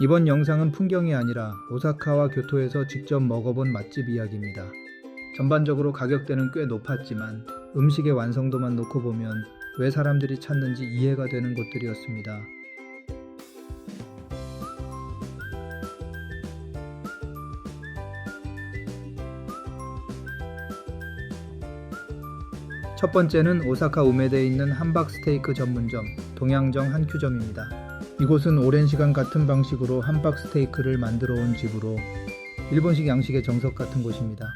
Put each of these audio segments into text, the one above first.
이번 영상은 풍경이 아니라 오사카와 교토에서 직접 먹어본 맛집 이야기입니다. 전반적으로 가격대는 꽤 높았지만 음식의 완성도만 놓고 보면 왜 사람들이 찾는지 이해가 되는 곳들이었습니다. 첫 번째는 오사카 우메대에 있는 함박 스테이크 전문점 동양정 한큐점입니다. 이곳은 오랜 시간 같은 방식으로 함박 스테이크를 만들어 온 집으로 일본식 양식의 정석 같은 곳입니다.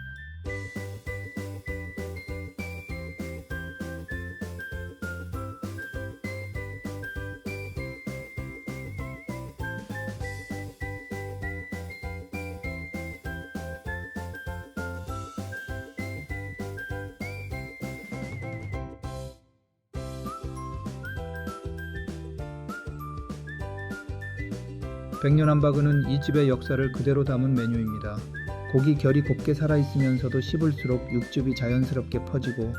백년함바그는 이 집의 역사를 그대로 담은 메뉴입니다. 고기 결이 곱게 살아있으면서도 씹을수록 육즙이 자연스럽게 퍼지고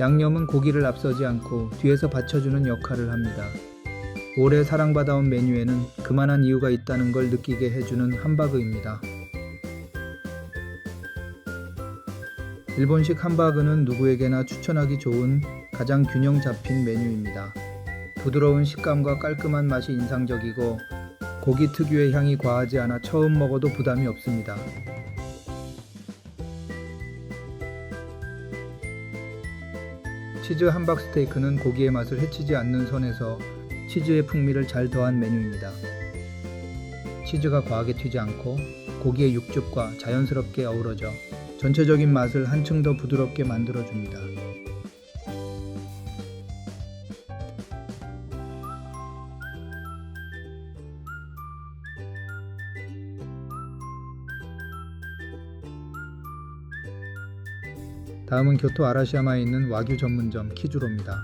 양념은 고기를 앞서지 않고 뒤에서 받쳐주는 역할을 합니다. 오래 사랑받아온 메뉴에는 그만한 이유가 있다는 걸 느끼게 해주는 함바그입니다. 일본식 함바그는 누구에게나 추천하기 좋은 가장 균형 잡힌 메뉴입니다. 부드러운 식감과 깔끔한 맛이 인상적이고 고기 특유의 향이 과하지 않아 처음 먹어도 부담이 없습니다. 치즈 함박 스테이크는 고기의 맛을 해치지 않는 선에서 치즈의 풍미를 잘 더한 메뉴입니다. 치즈가 과하게 튀지 않고 고기의 육즙과 자연스럽게 어우러져 전체적인 맛을 한층 더 부드럽게 만들어줍니다. 다음은 교토 아라시야마에 있는 와규 전문점 키주로입니다.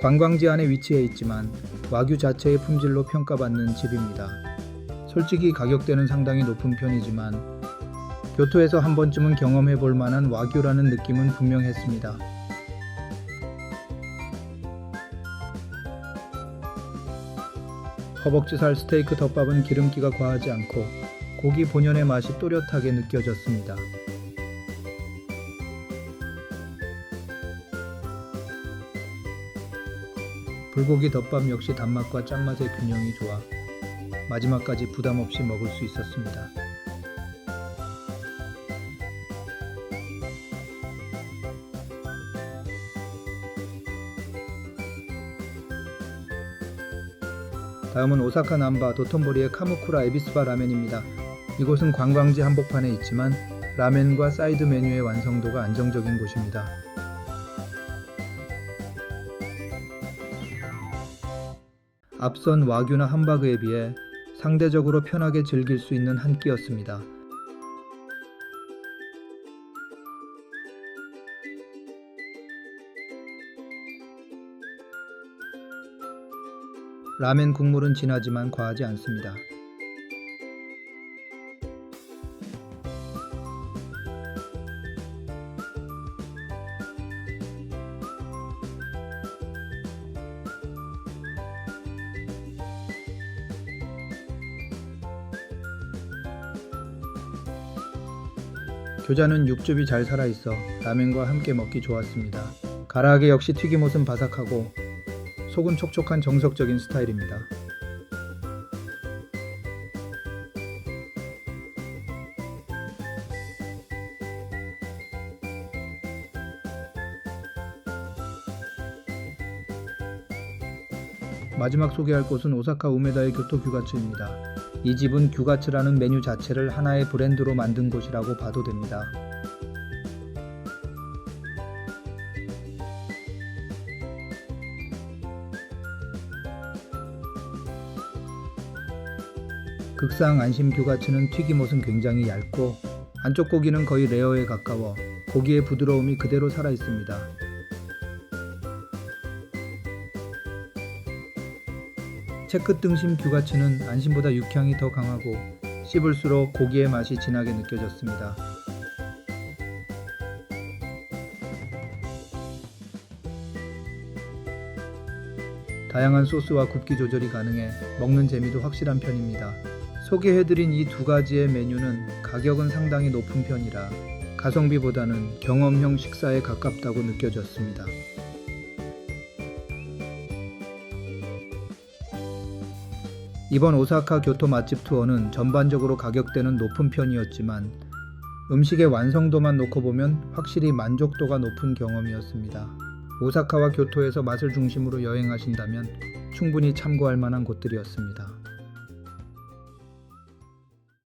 관광지 안에 위치해 있지만 와규 자체의 품질로 평가받는 집입니다. 솔직히 가격대는 상당히 높은 편이지만 교토에서 한 번쯤은 경험해 볼 만한 와규라는 느낌은 분명했습니다. 허벅지살 스테이크 덮밥은 기름기가 과하지 않고 고기 본연의 맛이 또렷하게 느껴졌습니다. 불고기 덮밥 역시 단맛과 짠맛의 균형이 좋아 마지막까지 부담 없이 먹을 수 있었습니다. 다음은 오사카 남바 도톤보리의 카무쿠라 에비스바 라멘입니다. 이곳은 관광지 한복판에 있지만 라멘과 사이드 메뉴의 완성도가 안정적인 곳입니다. 앞선 와규나 함바그에 비해 상대적으로 편하게 즐길 수 있는 한 끼였습니다. 라멘 국물은 진하지만 과하지 않습니다. 교자는 육즙이 잘 살아있어 라멘과 함께 먹기 좋았습니다. 가라아게 역시 튀김옷은 바삭하고 속은 촉촉한 정석적인 스타일입니다. 마지막 소개할 곳은 오사카 우메다의 교토 규가츠입니다. 이 집은 규가츠라는 메뉴 자체를 하나의 브랜드로 만든 곳이라고 봐도 됩니다. 극상 안심 규가츠는 튀김옷은 굉장히 얇고 안쪽 고기는 거의 레어에 가까워 고기의 부드러움이 그대로 살아 있습니다. 채끝 등심 규가츠는 안심보다 육향이 더 강하고 씹을수록 고기의 맛이 진하게 느껴졌습니다. 다양한 소스와 굽기 조절이 가능해 먹는 재미도 확실한 편입니다. 소개해드린 이 두 가지의 메뉴는 가격은 상당히 높은 편이라 가성비보다는 경험형 식사에 가깝다고 느껴졌습니다. 이번 오사카 교토 맛집 투어는 전반적으로 가격대는 높은 편이었지만 음식의 완성도만 놓고 보면 확실히 만족도가 높은 경험이었습니다. 오사카와 교토에서 맛을 중심으로 여행하신다면 충분히 참고할 만한 곳들이었습니다.